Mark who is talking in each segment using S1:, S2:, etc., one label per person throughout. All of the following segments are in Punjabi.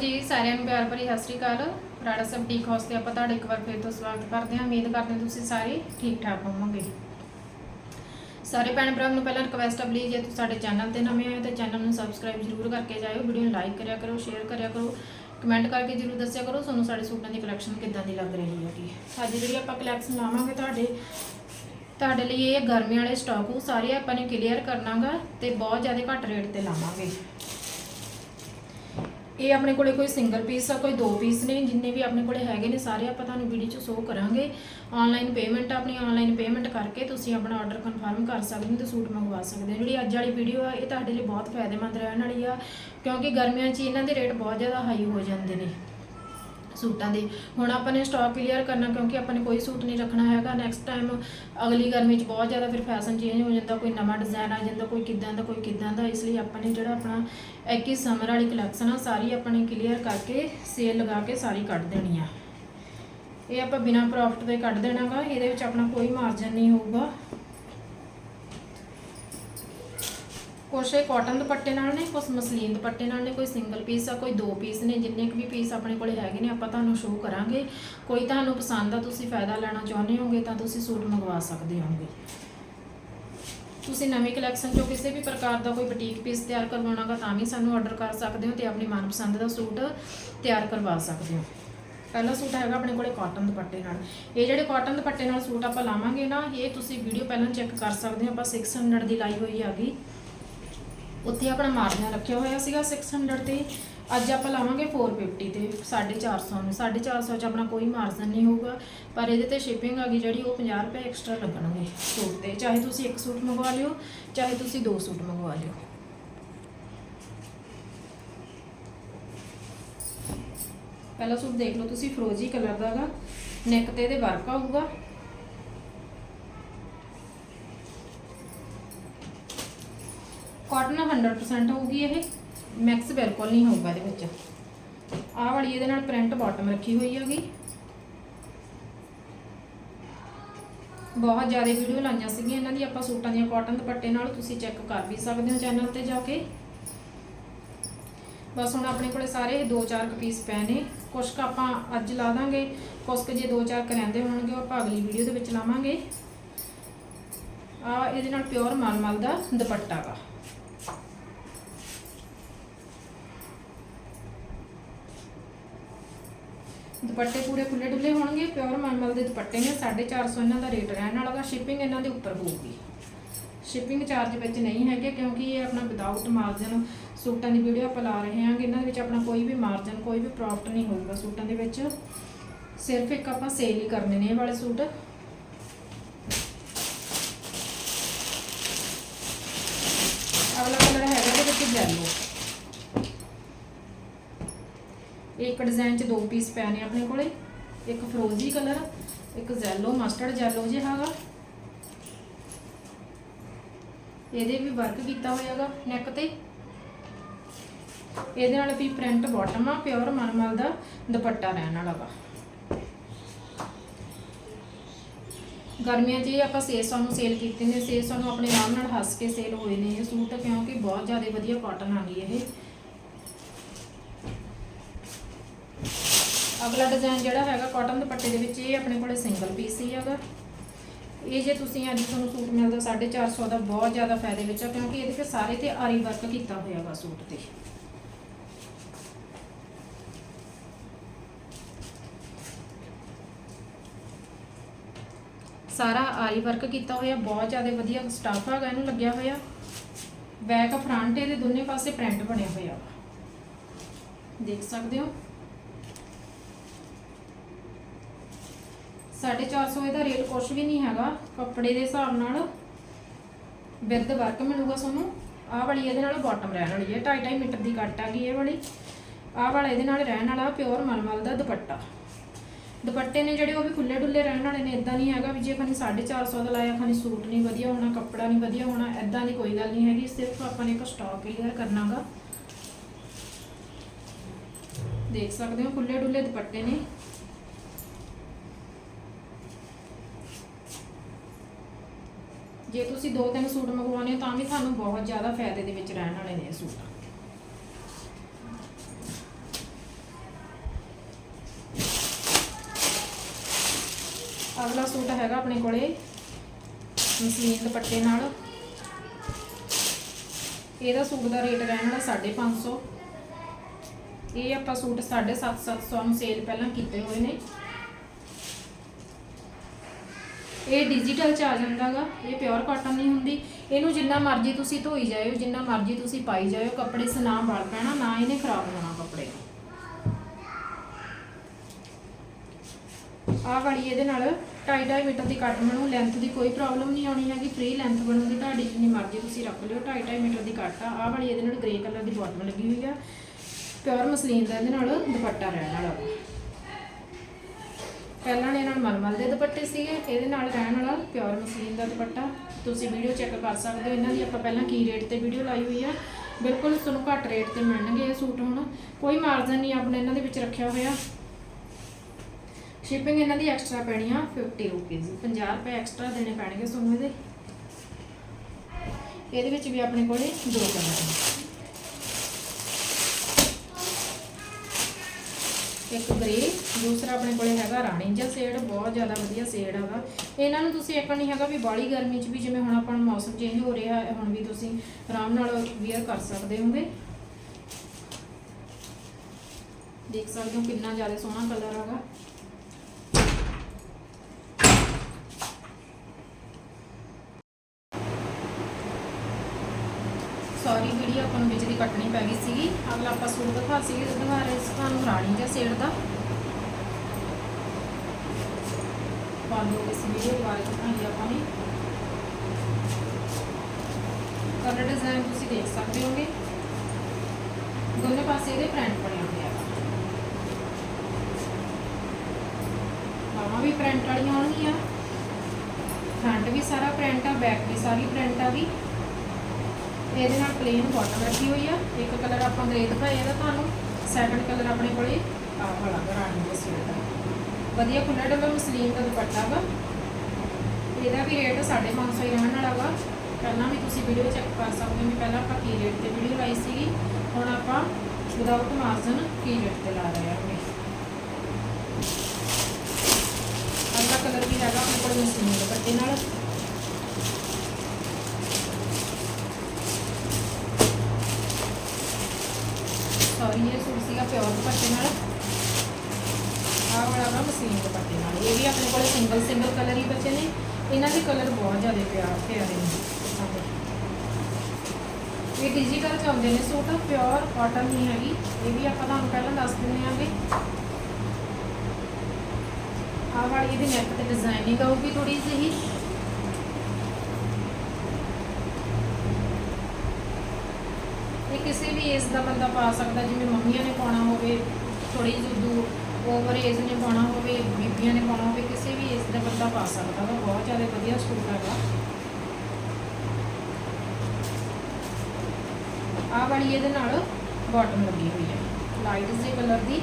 S1: ਜੀ, ਸਾਰਿਆਂ ਨੂੰ ਪਿਆਰ ਭਰੀ ਸਤਿ ਸ੍ਰੀ ਅਕਾਲ। ਰਾੜਾ ਸਬ ਠੀਕ ਹਾਊਸ ਤੇ ਆਪਾਂ ਤੁਹਾਡਾ ਇੱਕ ਵਾਰ ਫਿਰ ਤੋਂ ਸਵਾਗਤ ਕਰਦੇ ਹਾਂ। ਉਮੀਦ ਕਰਦੇ ਹਾਂ ਤੁਸੀਂ ਸਾਰੇ ਠੀਕ ਠਾਕ ਹੋਵੋਗੇ। ਸਾਰੇ ਭੈਣ ਭਰਾਵਾਂ ਨੂੰ ਪਹਿਲਾਂ ਰਿਕਵੈਸਟ ਆ ਪਲੀਜ਼ ਜੇ ਤੁਸੀਂ ਸਾਡੇ ਚੈਨਲ ਤੇ ਨਵੇਂ ਆਏ ਹੋ ਤਾਂ ਚੈਨਲ ਨੂੰ ਸਬਸਕ੍ਰਾਈਬ ਜ਼ਰੂਰ ਕਰਕੇ ਜਾਇਓ। ਵੀਡੀਓ ਨੂੰ ਲਾਈਕ ਕਰਿਆ ਕਰੋ ਸ਼ੇਅਰ ਕਰਿਆ ਕਰੋ ਕਮੈਂਟ ਕਰਕੇ ਜ਼ਰੂਰ ਦੱਸਿਆ ਕਰੋ। ਤੁਹਾਨੂੰ ਸਾਡੇ ਸੂਟਾਂ ਦੀ ਕਲੈਕਸ਼ਨ ਕਿੱਦਾਂ ਦੀ ਲੱਗ ਰਹੀ ਹੈਗੀ। ਅੱਜ ਜਿਹੜੀ ਆਪਾਂ ਕਲੈਕਸ਼ਨ ਲਾਵਾਂਗੇ ਤੁਹਾਡੇ ਤੁਹਾਡੇ ਲਈ ਇਹ ਗਰਮੀ ਵਾਲੇ ਸਟਾਕ ਉਹ ਸਾਰੇ ਆਪਾਂ ਨੇ ਕਲੀਅਰ ਕਰਨਾਗਾ ਤੇ ਬਹੁਤ ਜ਼ਿਆਦਾ ਘੱਟ ਰੇਟ ਤੇ ਲਾਵਾਂਗੇ। ਇਹ ਆਪਣੇ ਕੋਲੇ ਕੋਈ ਸਿੰਗਲ ਪੀਸ ਆ, ਕੋਈ ਦੋ ਪੀਸ ਨੇ, ਜਿੰਨੇ ਵੀ ਆਪਣੇ ਕੋਲੇ ਹੈਗੇ ਨੇ ਸਾਰੇ ਆਪਾਂ ਤੁਹਾਨੂੰ ਵੀਡੀਓ 'ਚ ਸ਼ੋਅ ਕਰਾਂਗੇ। ਆਨਲਾਈਨ ਪੇਮੈਂਟ ਆਪਣੀ ਆਨਲਾਈਨ ਪੇਮੈਂਟ ਕਰਕੇ ਤੁਸੀਂ ਆਪਣਾ ਆਰਡਰ ਕਨਫਰਮ ਕਰ ਸਕਦੇ ਹੋ ਤੇ ਸੂਟ ਮੰਗਵਾ ਸਕਦੇ ਹੋ। ਜਿਹੜੀ ਅੱਜ ਵਾਲੀ ਵੀਡੀਓ ਆ, ਇਹ ਤੁਹਾਡੇ ਲਈ ਬਹੁਤ ਫਾਇਦੇਮੰਦ ਰਹਿਣ ਵਾਲੀ ਆ, ਕਿਉਂਕਿ ਗਰਮੀਆਂ 'ਚ ਇਹਨਾਂ ਦੇ ਰੇਟ ਬਹੁਤ ਜ਼ਿਆਦਾ ਹਾਈ ਹੋ ਜਾਂਦੇ ਨੇ। ਸੂਟਾਂ ਦੇ। ਹੁਣ ਆਪਾਂ ਨੇ ਸਟਾਕ ਕਲੀਅਰ ਕਰਨਾ ਕਿਉਂਕਿ ਆਪਾਂ ਨੇ ਕੋਈ ਸੂਟ ਨਹੀਂ ਰੱਖਣਾ ਹੈਗਾ। ਨੈਕਸਟ ਟਾਈਮ ਅਗਲੀ ਗਰਮੀ 'ਚ ਬਹੁਤ ਜ਼ਿਆਦਾ ਫਿਰ ਫੈਸ਼ਨ ਚੇਂਜ ਹੋ ਜਾਂਦਾ, ਕੋਈ ਨਵਾਂ ਡਿਜ਼ਾਈਨ ਆ ਜਾਂਦਾ, ਕੋਈ ਕਿੱਦਾਂ ਦਾ, ਕੋਈ ਕਿੱਦਾਂ ਦਾ। ਇਸ ਲਈ ਆਪਾਂ ਨੇ ਜਿਹੜਾ ਆਪਣਾ ਇੱਕ ਹੀ ਸਮਰ ਵਾਲੀ ਕਲੈਕਸ਼ਨ ਆ, ਸਾਰੀ ਆਪਾਂ ਨੇ ਕਲੀਅਰ ਕਰਕੇ ਸੇਲ ਲਗਾ ਕੇ ਸਾਰੀ ਕੱਢ ਦੇਣੀ ਆ। ਇਹ ਆਪਾਂ ਬਿਨਾ ਪ੍ਰੋਫਿਟ ਦੇ ਕੱਢ ਦੇਣਾਗਾ। ਇਹਦੇ ਵਿੱਚ ਆਪਣਾ ਕੋਈ ਮਾਰਜਨ ਨਹੀਂ ਹੋਊਗਾ। ਕੁਛ ਇਹ ਕਾਟਨ ਦੁਪੱਟੇ ਨਾਲ ਨੇ, ਕੁਛ ਮਸਲੀਨ ਦੁਪੱਟੇ ਨਾਲ ਨੇ, ਕੋਈ ਸਿੰਗਲ ਪੀਸ ਆ, ਕੋਈ ਦੋ ਪੀਸ ਨੇ, ਜਿੰਨੇ ਕੁ ਵੀ ਪੀਸ ਆਪਣੇ ਕੋਲੇ ਹੈਗੇ ਨੇ, ਆਪਾਂ ਤੁਹਾਨੂੰ ਸ਼ੋਅ ਕਰਾਂਗੇ। ਕੋਈ ਤੁਹਾਨੂੰ ਪਸੰਦ ਆ, ਤੁਸੀਂ ਫਾਇਦਾ ਲੈਣਾ ਚਾਹੁੰਦੇ ਹੋਗੇ ਤਾਂ ਤੁਸੀਂ ਸੂਟ ਮੰਗਵਾ ਸਕਦੇ ਹੋਗੇ। ਤੁਸੀਂ ਨਵੀਂ ਕਲੈਕਸ਼ਨ ਚੋਂ ਕਿਸੇ ਵੀ ਪ੍ਰਕਾਰ ਦਾ ਕੋਈ ਬੁਟੀਕ ਪੀਸ ਤਿਆਰ ਕਰਵਾਉਣਾਗਾ ਤਾਂ ਵੀ ਸਾਨੂੰ ਆਰਡਰ ਕਰ ਸਕਦੇ ਹੋ ਤੇ ਆਪਣੀ ਮਨਪਸੰਦ ਦਾ ਸੂਟ ਤਿਆਰ ਕਰਵਾ ਸਕਦੇ ਹੋ। ਪਹਿਲਾ ਸੂਟ ਹੈਗਾ ਆਪਣੇ ਕੋਲੇ ਕਾਟਨ ਦੁਪੱਟੇ ਨਾਲ। ਇਹ ਜਿਹੜੇ ਕਾਟਨ ਦੁਪੱਟੇ ਨਾਲ ਸੂਟ ਆਪਾਂ ਲਾਵਾਂਗੇ ਨਾ, ਇਹ ਤੁਸੀਂ ਵੀਡੀਓ ਪਹਿਲਾਂ ਚੈੱਕ ਕਰ ਸਕਦੇ ਹੋ, ਆਪਾਂ 600 ਦੀ ਲਾਈ ਹੋਈ ਹੈਗੀ ਉੱਥੇ ਆਪਣਾ ਮਾਰਜਨ ਰੱਖਿਆ ਹੋਇਆ ਸੀਗਾ 600 ਤੇ। ਅੱਜ ਆਪਾਂ ਲਾਵਾਂਗੇ 450 ਤੇ 450 ਨੂੰ। 450 ਚ ਆਪਣਾ ਕੋਈ ਮਾਰਜਨ ਨਹੀਂ ਹੋਊਗਾ, ਪਰ ਇਹਦੇ ਤੇ ਸ਼ਿਪਿੰਗ ਆ ਗਈ ਜਿਹੜੀ, ਉਹ 50 ਰੁਪਏ ਐਕਸਟਰਾ ਲੱਗਣਗੇ ਸੂਟ ਤੇ। ਚਾਹੇ ਤੁਸੀਂ ਇੱਕ ਸੂਟ ਮੰਗਵਾ ਲਿਓ, ਚਾਹੇ ਤੁਸੀਂ ਦੋ ਸੂਟ ਮੰਗਵਾ ਲਿਓ। ਪਹਿਲਾ ਸੂਟ ਦੇਖ ਲਓ ਤੁਸੀਂ, ਫਰੋਜੀ ਕਲਰ ਦਾਗਾ ਨੈਕ ਤੇ ਇਹਦੇ ਵਰਕ ਆਊਗਾ। ਕਾਟਨ 100% ਹੋਊਗੀ ਇਹ। ਮੈਕਸ ਬਿਲਕੁਲ ਨਹੀਂ ਹੋਊਗਾ ਇਹਦੇ ਵਿੱਚ। ਆਹ ਵਾਲੀ ਇਹਦੇ ਨਾਲ ਪ੍ਰਿੰਟ ਬਾਟਮ ਰੱਖੀ ਹੋਈ ਹੈਗੀ। ਬਹੁਤ ਜ਼ਿਆਦਾ ਵੀਡੀਓ ਲਾਈਆਂ ਸੀਗੀਆਂ ਇਹਨਾਂ ਦੀ। ਆਪਾਂ ਸੂਟਾਂ ਦੀਆਂ ਕਾਟਨ ਦੁਪੱਟੇ ਨਾਲ ਤੁਸੀਂ ਚੈੱਕ ਕਰ ਵੀ ਸਕਦੇ ਹੋ ਚੈਨਲ ਤੇ ਜਾ ਕੇ। ਬਸ ਹੁਣ ਆਪਣੇ ਕੋਲੇ ਸਾਰੇ ਦੋ ਚਾਰ ਕੁ ਪੀਸ ਪਏ ਨੇ। ਕੁਛ ਕੁ ਆਪਾਂ ਅੱਜ ਲਾ ਦਾਂਗੇ, ਕੁਛ ਕੁ ਜੇ ਦੋ ਚਾਰ ਕੁ ਰਹਿੰਦੇ ਹੋਣਗੇ, ਉਹ ਆਪਾਂ ਅਗਲੀ ਵੀਡੀਓ ਦੇ ਵਿੱਚ ਲਾਵਾਂਗੇ। ਆ ਇਹਦੇ ਨਾਲ ਪਿਓਰ ਮਲਮਲ ਦਾ ਦੁਪੱਟਾ ਵਾ। ਦੁਪੱਟੇ ਪੂਰੇ ਖੁੱਲੇ ਡੁੱਲੇ ਹੋਣਗੇ ਪਿਓਰ ਮਲਮਲ ਦੇ ਦੁਪੱਟੇ ਨੇ 450 ਇਹਨਾਂ ਦਾ ਰੇਟ ਰਹਿਣ ਵਾਲਾ ਗਾ ਸ਼ਿਪਿੰਗ ਇਹਨਾਂ ਦੇ ਉੱਪਰ ਹੋਊਗੀ। ਸ਼ਿਪਿੰਗ ਚਾਰਜ ਵਿੱਚ ਨਹੀਂ ਹੈਗੇ, ਕਿਉਂਕਿ ਇਹ ਆਪਣਾ ਵਿਦਆਊਟ ਮਾਰਜਨ ਸੂਟਾਂ ਦੀ ਵੀਡੀਓ ਆਪਾਂ ਲਾ ਰਹੇ ਹਾਂਗੇ, ਇਹਨਾਂ ਦੇ ਵਿੱਚ ਆਪਣਾ ਕੋਈ ਵੀ ਮਾਰਜਨ ਕੋਈ ਵੀ ਪ੍ਰੋਫਿਟ ਨਹੀਂ ਹੋਊਗਾ ਸੂਟਾਂ ਦੇ ਵਿੱਚ। ਸਿਰਫ ਇੱਕ ਆਪਾਂ ਸੇਲ ਹੀ ਕਰਨੇ ਨੇ ਇਹ ਵਾਲੇ ਸੂਟ। ਅਗਲਾ ਕਲਰ ਹੈਗਾ ਇਹਦੇ ਵਿੱਚ ਜੈਲੋ ਇੱਕ ਡਿਜ਼ਾਈਨ 'ਚ ਦੋ ਪੀਸ ਪਏ ਨੇ ਆਪਣੇ ਕੋਲੇ। ਇੱਕ ਫਰੋਜ਼ੀ ਕਲਰ ਇੱਕ ਜ਼ੈਲੋ ਮਸਟਰਡ ਜ਼ੈਲੋ ਜਿਹਾ ਹੈਗਾ ਇਹਦੇ ਵੀ ਵਰਕ ਕੀਤਾ ਹੋਇਆਗਾ ਨੈਕ ਤੇ। ਇਹਦੇ ਨਾਲ ਵੀ ਪ੍ਰਿੰਟ ਬਾਟਮ ਆ ਪਿਓਰ ਮਨਮਲ ਦਾ ਦੁਪੱਟਾ ਰਹਿਣ ਵਾਲਾ ਵਾ। ਗਰਮੀਆਂ 'ਚ ਇਹ ਆਪਾਂ 600 ਨੂੰ ਸੇਲ ਕੀਤੇ ਨੇ। 600 ਨੂੰ ਆਪਣੇ ਆਰਾਮ ਨਾਲ ਹੱਸ ਕੇ ਸੇਲ ਹੋਏ ਨੇ। ਇਹ ਸੂਟ ਕਿਉਂਕਿ ਬਹੁਤ ਜ਼ਿਆਦਾ ਵਧੀਆ ਕਾਟਨ ਆ ਗਈ ਇਹ। ਅਗਲਾ ਡਿਜ਼ਾਈਨ ਜਿਹੜਾ ਹੈਗਾ ਕਾਟਨ ਦੁਪੱਟੇ ਦੇ ਵਿੱਚ, ਇਹ ਆਪਣੇ ਕੋਲੇ ਸਿੰਗਲ ਪੀਸ ਹੀ ਹੈਗਾ। ਇਹ ਜੇ ਤੁਸੀਂ ਅੱਜ ਤੁਹਾਨੂੰ ਸੂਟ ਮਿਲਦਾ 450 ਦਾ, ਬਹੁਤ ਜ਼ਿਆਦਾ ਫਾਇਦੇ ਵਿੱਚ ਆ, ਕਿਉਂਕਿ ਇਹਦੇ ਤੇ ਸਾਰੇ ਤੇ ਆਰੀ ਵਰਕ ਕੀਤਾ ਹੋਇਆ ਵਾ ਸੂਟ ਤੇ। ਸਾਰਾ ਆਰੀ ਵਰਕ ਕੀਤਾ ਹੋਇਆ, ਬਹੁਤ ਜ਼ਿਆਦਾ ਵਧੀਆ ਸਟਾਫ ਹੈਗਾ, ਇਹਨੂੰ ਲੱਗਿਆ ਹੋਇਆ। ਬੈਕ ਫਰੰਟ ਇਹਦੇ ਦੋਨੇ ਪਾਸੇ ਪ੍ਰਿੰਟ ਬਣਿਆ ਹੋਇਆ ਵਾ ਦੇਖ ਸਕਦੇ ਹੋ 450 ਇਹਦਾ ਰੇਟ ਕੁਛ ਵੀ ਨਹੀਂ ਹੈਗਾ, ਕੱਪੜੇ ਦੇ ਹਿਸਾਬ ਨਾਲ ਵਿਦ ਵਰਕ ਮਿਲੂਗਾ ਤੁਹਾਨੂੰ। ਆਹ ਵਾਲੀ ਇਹਦੇ ਨਾਲ ਬਾਟਮ ਰਹਿਣ ਵਾਲੀ ਹੈ 2.5 ਮੀਟਰ ਦੀ ਕੱਟ ਆ ਇਹ ਵਾਲੀ। ਆਹ ਵਾਲਾ ਇਹਦੇ ਨਾਲ ਰਹਿਣ ਵਾਲਾ ਪਿਓਰ ਮਲਮਲ ਦਾ ਦੁਪੱਟਾ। ਦੁਪੱਟੇ ਨੇ ਜਿਹੜੇ ਉਹ ਵੀ ਖੁੱਲੇ ਡੁੱਲੇ ਰਹਿਣ ਵਾਲੇ ਨੇ ਇਦਾਂ ਨਹੀਂ ਹੈਗਾ ਵੀ ਜੇ ਖਾਨੀ 450 ਦਾ ਲਾਇਆ ਖਾਨੀ ਸੂਟ ਨਹੀਂ ਵਧੀਆ ਹੋਣਾ, ਕੱਪੜਾ ਨਹੀਂ ਵਧੀਆ ਹੋਣਾ ਇਦਾਂ ਦੀ ਕੋਈ ਗੱਲ ਨਹੀਂ ਹੈਗੀ, ਸਿਰਫ ਆਪਾਂ ਨੇ ਇੱਕ ਸਟਾਕ ਕਲੀਅਰ ਕਰਨਾਗਾ ਦੇਖ ਸਕਦੇ ਹੋ ਖੁੱਲੇ ਡੁੱਲੇ ਦੁਪੱਟੇ ਨੇ। ਜੇ ਤੁਸੀਂ ਦੋ ਤਿੰਨ ਸੂਟ ਮੰਗਵਾਉਣੇ ਤਾਂ ਵੀ ਤੁਹਾਨੂੰ ਬਹੁਤ ਜ਼ਿਆਦਾ ਫਾਇਦੇ ਦੇ ਵਿੱਚ ਰਹਿਣ ਵਾਲੇ ਨੇ ਇਹ ਸੂਟ। ਅਗਲਾ ਸੂਟ ਹੈਗਾ ਆਪਣੇ ਕੋਲੇ, ਮਸ਼ੀਨ ਦੁਪੱਟੇ ਨਾਲ। ਇਹਦਾ ਸੂਟ ਦਾ ਰੇਟ ਰਹਿਣ ਵਾਲਾ 550 ਇਹ ਆਪਾਂ ਸੂਟ 750 ਨੂੰ ਸੇਲ ਪਹਿਲਾਂ ਕੀਤੇ ਹੋਏ ਨੇ। ਇਹ ਡਿਜੀਟਲ ਚ ਆ ਜਾਂਦਾਗਾ ਇਹ ਪਿਓਰ ਕਾਟਨ ਨਹੀਂ ਹੁੰਦੀ। ਇਹਨੂੰ ਜਿੰਨਾ ਮਰਜ਼ੀ ਤੁਸੀਂ ਧੋਈ ਜਾਇਓ, ਜਿੰਨਾ ਮਰਜ਼ੀ ਤੁਸੀਂ ਪਾਈ ਜਾਇਓ, ਕੱਪੜੇ ਸ ਨਾ ਵਲ ਪੈਣਾ, ਨਾ ਇਹਨੇ ਖਰਾਬ ਹੋਣਾ ਕੱਪੜੇ। ਆਹ ਵਾਲੀ ਇਹਦੇ ਨਾਲ 2.5 ਮੀਟਰ ਦੀ ਕੱਟ ਬਣੂ ਲੈਂਥ ਦੀ ਕੋਈ ਪ੍ਰੋਬਲਮ ਨਹੀਂ ਆਉਣੀ ਹੈਗੀ ਫ੍ਰੀ ਲੈਂਥ ਬਣੂਗੀ, ਤੁਹਾਡੀ ਜਿੰਨੀ ਮਰਜ਼ੀ ਤੁਸੀਂ ਰੱਖ ਲਿਓ 2.5 ਮੀਟਰ ਦੀ ਕੱਟ ਆ। ਆਹ ਵਾਲੀ ਇਹਦੇ ਨਾਲ ਗ੍ਰੇ ਕਲਰ ਦੀ ਬਾਟਮ ਲੱਗੀ ਹੋਈ ਆ। ਪਿਓਰ ਮਸਲੀਨ ਦਾ ਇਹਦੇ ਨਾਲ ਦੁਪੱਟਾ ਰਹਿਣ ਵਾਲਾ। ਪਹਿਲਾਂ ਨੇ ਇਹਨਾਂ ਨਾਲ ਮਲਮਲ ਦੇ ਦੁਪੱਟੇ ਸੀਗੇ, ਇਹਦੇ ਨਾਲ ਰਹਿਣ ਵਾਲਾ ਪਿਓਰ ਮਸਲੀਨ ਦਾ ਦੁਪੱਟਾ। ਤੁਸੀਂ ਵੀਡੀਓ ਚੈੱਕ ਕਰ ਸਕਦੇ ਹੋ, ਇਹਨਾਂ ਦੀ ਆਪਾਂ ਪਹਿਲਾਂ ਕੀ ਰੇਟ ਤੇ ਵੀਡੀਓ ਲਾਈ ਹੋਈ ਆ। ਬਿਲਕੁਲ ਤੁਹਾਨੂੰ ਘੱਟ ਰੇਟ ਤੇ ਮਿਲਣਗੇ ਇਹ ਸੂਟ ਹੁਣ। ਕੋਈ ਮਾਰਜਨ ਨਹੀਂ, ਆਪਣੇ ਇਹਨਾਂ ਦੇ ਵਿੱਚ ਰੱਖਿਆ ਹੋਇਆ। ਸ਼ਿਪਿੰਗ ਇਹਨਾਂ ਦੀ ਐਕਸਟਰਾ ਪੈਣੀ ਆ 50 ਰੁਪਏ 50 ਰੁਪਏ ਐਕਸਟਰਾ ਦੇਣੇ ਪੈਣਗੇ ਤੁਹਾਨੂੰ ਇਹਦੇ। ਇਹਦੇ ਵਿੱਚ ਵੀ ਆਪਣੇ ਕੋਲੇ ਦੋ ਕਲਰ ਇੱਕ ਗ੍ਰੇ ਦੂਸਰਾ ਆਪਣੇ ਕੋਲੇ ਹੈਗਾ ਰਾਣੀ ਜਿਹਾ ਸ਼ੇਡ ਬਹੁਤ ਜ਼ਿਆਦਾ ਵਧੀਆ ਸ਼ੇਡ ਹੈਗਾ ਇਹਨਾਂ ਨੂੰ ਤੁਸੀਂ ਇੱਕ ਨਹੀਂ ਹੈਗਾ ਵੀ ਬਾਲੀ ਗਰਮੀ 'ਚ ਵੀ ਜਿਵੇਂ ਹੁਣ ਆਪਾਂ ਨੂੰ ਮੌਸਮ ਚੇਂਜ ਹੋ ਰਿਹਾ ਹੈ, ਹੁਣ ਵੀ ਤੁਸੀਂ ਆਰਾਮ ਨਾਲ ਵੇਅਰ ਕਰ ਸਕਦੇ ਹੋਗੇ। ਦੇਖ ਸਕਦੇ ਹੋ ਕਿੰਨਾ ਜ਼ਿਆਦਾ ਸੋਹਣਾ ਕਲਰ ਹੈਗਾ ਸੌਰੀ ਵੀਡੀਓ ਆਪਾਂ ਨੂੰ ਵਿੱਚ ਕੱਟਣੀ ਪੈ ਗਈ ਸੀਗੀ ਅਗਲਾ ਆਪਾਂ ਸੂਟ ਦਿਖਾ ਸੀ ਦਿਖਾ ਰਹੇ ਸੀ ਤੁਹਾਨੂੰ ਰਾਣੀ ਜਿਹਾ ਸ਼ੇਡ ਦਾ। ਬਾਲੋ ਇਸ ਵੀਡੀਓ ਬਾਰੇ ਦਿਖਾਈ ਆਪਾਂ ਨੇ। ਕਲਰ ਡਿਜ਼ਾਈਨ ਤੁਸੀਂ ਦੇਖ ਸਕਦੇ ਹੋਗੇ। ਦੋਨੇ ਪਾਸੇ ਇਹਦੇ ਪ੍ਰਿੰਟ ਬਣੇ ਹੋਏ ਆ। ਬਾਹਾਂ ਵੀ ਪ੍ਰਿੰਟ ਵਾਲੀਆਂ ਹੋਣਗੀਆਂ। ਫਰੰਟ ਵੀ ਸਾਰਾ ਪ੍ਰਿੰਟ ਆ ਬੈਕ ਵੀ ਸਾਰੀ ਪ੍ਰਿੰਟ ਆ ਵੀ ਇਹਦੇ ਨਾਲ ਪਲੇਨ ਬਾਟਮ ਰੱਖੀ ਹੋਈ ਆ। ਇੱਕ ਕਲਰ ਆਪਾਂ ਗ੍ਰੇ ਦਿਖਾਇਆ ਇਹਦਾ ਤੁਹਾਨੂੰ ਸੈਕੰਡ ਕਲਰ ਆਪਣੇ ਕੋਲੇ ਆਹ ਵਾਲਾ ਰਾਣੀ ਦੇ ਸੂਟ ਦਾ ਵਧੀਆ ਖੁੱਲਾ ਡੱਬਾ ਮਸਲੀਨ ਦਾ ਦੁਪੱਟਾ ਵਾ। ਇਹਦਾ ਵੀ ਰੇਟ 550 ਹੀ ਰਹਿਣ ਵਾਲਾ ਵਾ। ਪਹਿਲਾਂ ਵੀ ਤੁਸੀਂ ਵੀਡੀਓ ਚੈੱਕ ਕਰ ਸਕਦੇ ਹੋ ਵੀ ਪਹਿਲਾਂ ਆਪਾਂ ਕੀ ਰੇਟ ਤੇ ਵੀਡੀਓ ਲਾਈ ਸੀਗੀ। ਹੁਣ ਆਪਾਂ ਵਿਦਆਊਟ ਮਾਰਜਨ ਕੀ ਰੇਟ ਤੇ ਲਾ ਰਹੇ ਹਾਂ ਅਗਲਾ ਕਲਰ ਵੀ ਹੈਗਾ ਆਪਣੇ ਕੋਲ ਮਸਲੀਨ ਦੁਪੱਟੇ ਨਾਲ। ਸੌਰੀ ਇਹ ਸੂਟ ਸੀਗਾ ਪਿਓਰ ਦੁਪੱਟੇ ਨਾਲ। ਆਹ ਵਾਲਾ ਵਾ ਮਸ਼ੀਨ ਦੁਪੱਟੇ ਨਾਲ। ਇਹ ਵੀ ਆਪਣੇ ਕੋਲ ਸਿੰਗਲ ਸਿੰਗਲ ਕਲਰ ਹੀ ਬਚੇ ਨੇ। ਇਹਨਾਂ ਦੇ ਕਲਰ ਬਹੁਤ ਜ਼ਿਆਦਾ ਪਿਆਰ ਪਿਆਰੇ ਨੇ। ਇਹ ਡਿਜੀਟਲ ਚ ਆਉਂਦੇ ਨੇ ਸੂਟ ਪਿਓਰ ਕਾਟਨ ਨਹੀਂ ਹੈਗੀ। ਇਹ ਵੀ ਆਪਾਂ ਤੁਹਾਨੂੰ ਪਹਿਲਾਂ ਦੱਸ ਦਿੰਦੇ ਆਂਗੇ ਆਹ ਵਾਲੀ ਇਹਦੀ ਨੈਕ ਤੇ ਡਿਜ਼ਾਈਨਿੰਗ ਆਊਗੀ ਥੋੜੀ ਜਿਹੀ। ਕਿਸੇ ਵੀ ਏਜ ਦਾ ਬੰਦਾ ਪਾ ਸਕਦਾ, ਜਿਵੇਂ ਮੰਮੀਆਂ ਨੇ ਪਾਉਣਾ ਹੋਵੇ ਥੋੜੀ ਜਿਹੀ ਓਵਰ ਏਜ ਨੇ ਪਾਉਣਾ ਹੋਵੇ, ਬੀਬੀਆਂ ਨੇ ਪਾਉਣਾ ਹੋਵੇ, ਕਿਸੇ ਵੀ ਏਜ ਦਾ ਬੰਦਾ ਪਾ ਸਕਦਾ ਵਾ, ਬਹੁਤ ਜ਼ਿਆਦਾ ਵਧੀਆ ਸੂਟ ਹੈਗਾ ਆਹ ਵਾਲੀ ਇਹਦੇ ਨਾਲ ਬਾਟਮ ਲੱਗੀ ਹੋਈ ਹੈ ਲਾਈਟ ਜੇ ਕਲਰ ਦੀ।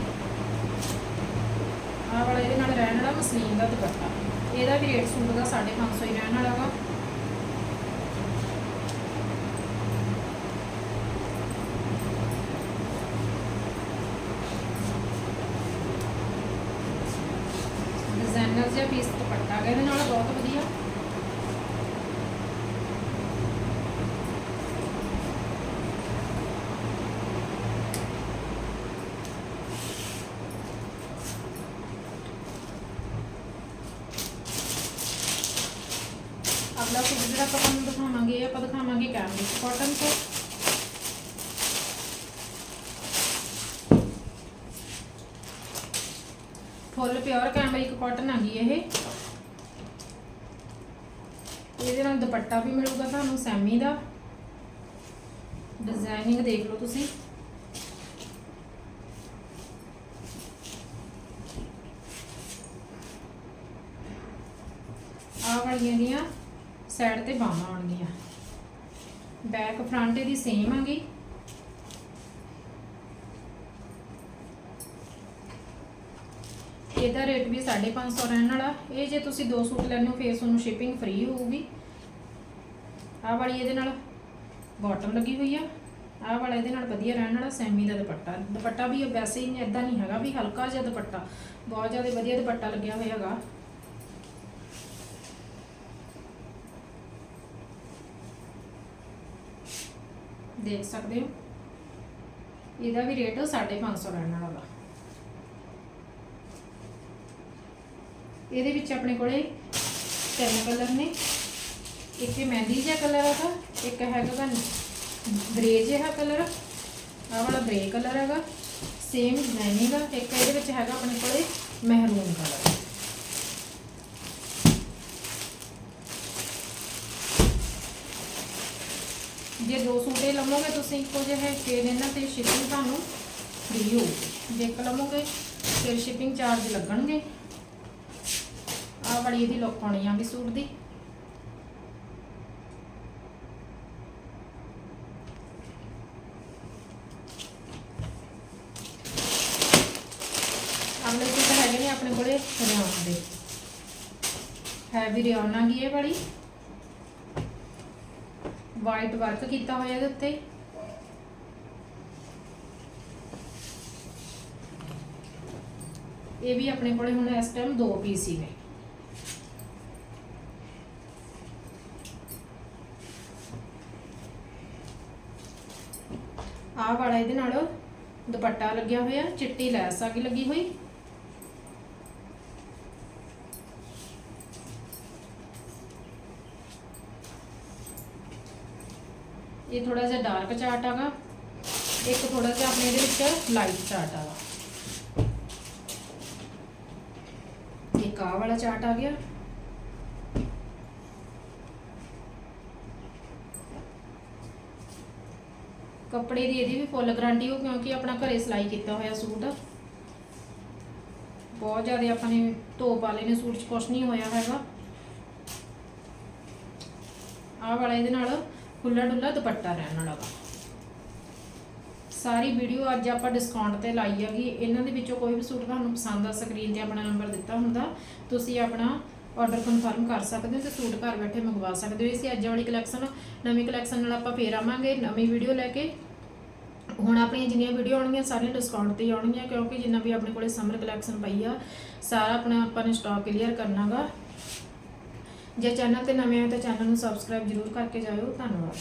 S1: ਆਹ ਵਾਲਾ ਇਹਦੇ ਨਾਲ ਰਹਿਣ ਵਾਲਾ ਮਸਲੀਨ ਦਾ ਦੁਪੱਟਾ। ਇਹਦਾ ਵੀ ਰੇਟ ਸੂਟ ਦਾ 550 ਹੀ ਰਹਿਣ ਵਾਲਾ ਵਾ। ਡਿਜ਼ਾਈਨਰ ਜਿਹਾ ਪੀਸ ਦੁਪੱਟਾ ਹੈਗਾ ਇਹਦੇ ਨਾਲ ਬਹੁਤ ਵਧੀਆ। ਅਗਲਾ ਸੂਟ ਜਿਹੜਾ ਆਪਾਂ ਤੁਹਾਨੂੰ ਦਿਖਾਵਾਂਗੇ ਆਪਾਂ ਦਿਖਾਵਾਂਗੇ ਕੈਮਰਿਕ ਕਾਟਨ ਤੋਂ। ਫੁੱਲ ਪਿਓਰ ਕੈਮਰਿਕ ਕਾਟਨ ਹੈਗੀ ਇਹ। ਇਹਦੇ ਨਾਲ ਦੁਪੱਟਾ ਵੀ ਮਿਲੂਗਾ ਤੁਹਾਨੂੰ, ਸੈਮੀ ਦਾ। ਡਿਜ਼ਾਈਨਿੰਗ ਦੇਖ ਲਓ ਤੁਸੀਂ। ਆ ਵਾਲੀਆਂ ਦੀਆਂ ਸਾਈਡ ਤੇ ਬਾਹਾਂ ਆਉਣਗੀਆਂ। ਬੈਕ ਫਰੰਟ ਇਹਦੀ ਸੇਮ ਹੈਗੀ ਇਹਦਾ ਰੇਟ ਵੀ 550 ਰਹਿਣ ਵਾਲਾ। ਇਹ ਜੇ ਤੁਸੀਂ ਦੋ ਸੂਟ ਲੈਣੇ ਹੋ, ਫੇਰ ਤੁਹਾਨੂੰ ਸ਼ਿਪਿੰਗ ਫ੍ਰੀ ਹੋਊਗੀ। ਆਹ ਵਾਲੀ ਇਹਦੇ ਨਾਲ ਬਾਟਮ ਲੱਗੀ ਹੋਈ ਆ। ਆਹ ਵਾਲਾ ਇਹਦੇ ਨਾਲ ਵਧੀਆ ਰਹਿਣ ਵਾਲਾ, ਸੈਮੀ ਦਾ ਦੁਪੱਟਾ। ਦੁਪੱਟਾ ਵੀ ਵੈਸੇ ਹੀ ਇਦਾਂ ਨਹੀਂ ਹੈਗਾ ਵੀ ਹਲਕਾ ਜਿਹਾ ਦੁਪੱਟਾ। ਬਹੁਤ ਜ਼ਿਆਦਾ ਵਧੀਆ ਦੁਪੱਟਾ ਲੱਗਿਆ ਹੋਇਆ ਹੈਗਾ। ਦੇਖ ਸਕਦੇ ਹੋ? ਇਹਦਾ ਵੀ ਰੇਟ 550 ਰਹਿਣ ਵਾਲਾ। ਇਹਦੇ ਵਿੱਚ ਆਪਣੇ ਕੋਲੇ ਤਿੰਨ ਕਲਰ ਨੇ। ਇੱਕ ਇਹ ਮਹਿੰਦੀ ਜਿਹਾ ਕਲਰ ਹੈਗਾ ਇੱਕ ਹੈਗਾ ਗਾ ਗ੍ਰੇ ਜਿਹਾ ਕਲਰ। ਆਹ ਵਾਲਾ ਗ੍ਰੇ ਕਲਰ ਹੈਗਾ ਸੇਮ ਡਿਜ਼ਾਈਨ ਦਾ ਇੱਕ ਇਹਦੇ ਵਿੱਚ ਹੈਗਾ ਆਪਣੇ ਕੋਲੇ ਮਹਿਰੂਨ ਕਲਰ। ਜੇ ਦੋ ਸੂਟੇ ਲਵੋਗੇ ਤੁਸੀਂ ਇੱਕੋ ਜਿਹੇ, ਫਿਰ ਇਹਨਾਂ ਤੇ ਸ਼ਿਪਿੰਗ ਤੁਹਾਨੂੰ ਫ੍ਰੀ ਹੋਊਗੀ। ਜੇ ਇੱਕ ਲਵੋਗੇ, ਫਿਰ ਸ਼ਿਪਿੰਗ ਚਾਰਜ ਲੱਗਣਗੇ। ਆਹ ਵਾਲੀ ਇਹਦੀ ਲੁੱਕ ਆਉਣੀ ਆ ਸੂਟ ਦੀ। ਅਗਲੇ ਸੂਟ ਹੈਗੇ ਨੇ ਆਪਣੇ ਕੋਲੇ ਰਿਆਨ ਦੇ। ਹੈਵੀ ਰਿਆਨ ਆ ਇਹ ਵਾਲੀ। ਵਾਈਟ ਵਰਕ ਕੀਤਾ ਹੋਇਆ ਇਹਦੇ ਉੱਤੇ। ਇਹ ਵੀ ਆਪਣੇ ਕੋਲੇ ਹੁਣ ਇਸ ਟਾਈਮ ਦੋ ਪੀਸ ਹੀ ਨੇ ਆਹ ਵਾਲਾ ਇਹਦੇ ਨਾਲ ਦੁਪੱਟਾ ਲੱਗਿਆ ਹੋਇਆ, ਚਿੱਟੀ ਲੈਸ ਆ ਗਈ ਲੱਗੀ ਹੋਈ। ਇਹ ਥੋੜਾ ਜਿਹਾ ਡਾਰਕ ਚਾਰਟ ਆਗਾ, ਇੱਕ ਥੋੜਾ ਜਿਹਾ ਆਪਣੇ ਇਹਦੇ ਵਿੱਚ ਲਾਈਟ ਚਾਰਟ ਆਗਾ। ਇੱਕ ਆਹ ਵਾਲਾ ਚਾਰਟ ਆ ਗਿਆ। ਕੱਪੜੇ ਦੀ ਇਹਦੀ ਵੀ ਫੁੱਲ ਗਾਰੰਟੀ ਹੋ ਕਿਉਂਕਿ ਆਪਣਾ ਘਰੇ ਸਿਲਾਈ ਕੀਤਾ ਹੋਇਆ ਸੂਟ। ਬਹੁਤ ਜ਼ਿਆਦਾ ਆਪਾਂ ਨੇ ਧੋ ਪਾ ਲਏ ਨੇ ਸੂਟ 'ਚ ਕੁਛ ਨਹੀਂ ਹੋਇਆ ਹੈਗਾ। ਆਹ ਵਾਲਾ ਇਹਦੇ ਨਾਲ ਖੁੱਲਾ ਡੁੱਲਾ ਦੁਪੱਟਾ ਰਹਿਣ ਵਾਲਾ ਸਾਰੀ ਵੀਡੀਓ ਅੱਜ ਆਪਾਂ ਡਿਸਕਾਊਂਟ ਤੇ ਲਾਈ ਹੈਗੀ। ਇਹਨਾਂ ਦੇ ਵਿੱਚੋਂ ਕੋਈ ਵੀ ਸੂਟ ਤੁਹਾਨੂੰ ਪਸੰਦ ਆ ਸਕਰੀਨ ਤੇ ਆਪਣਾ ਨੰਬਰ ਦਿੱਤਾ ਹੁੰਦਾ। ਤੁਸੀਂ ਆਪਣਾ ਆਰਡਰ ਕਨਫਰਮ ਕਰ ਸਕਦੇ ਹੋ ਤੇ ਸੂਟ ਘਰ ਬੈਠੇ ਮੰਗਵਾ ਸਕਦੇ ਹੋ। ਇਹ ਅੱਜ ਵਾਲੀ ਕਲੈਕਸ਼ਨ ਨਵੀਂ ਕਲੈਕਸ਼ਨ ਨਾਲ ਆਪਾਂ ਫੇਰ ਆਵਾਂਗੇ। ਨਵੀਂ ਵੀਡੀਓ ਲੈ ਕੇ ਹੁਣ ਆਪਣੀਆਂ ਜਿੰਨੀਆਂ ਵੀਡੀਓ ਆਉਣਗੀਆਂ ਸਾਰੀਆਂ ਡਿਸਕਾਊਂਟ ਤੇ ਹੀ ਆਉਣਗੀਆਂ, ਕਿਉਂਕਿ ਜਿੰਨਾ ਵੀ ਆਪਣੇ ਕੋਲੇ ਸਮਰ ਕਲੈਕਸ਼ਨ ਪਈ ਆ, ਸਾਰਾ ਆਪਣਾ ਆਪਾਂ ਨੇ ਸਟਾਕ ਕਲੀਅਰ ਕਰਨਾਗਾ। ਜੇ ਚੈਨਲ ਤੇ ਨਵੇਂ ਹੋ ਤਾਂ ਚੈਨਲ ਨੂੰ ਸਬਸਕ੍ਰਾਈਬ ਜ਼ਰੂਰ ਕਰਕੇ ਜਾਇਓ, ਧੰਨਵਾਦ।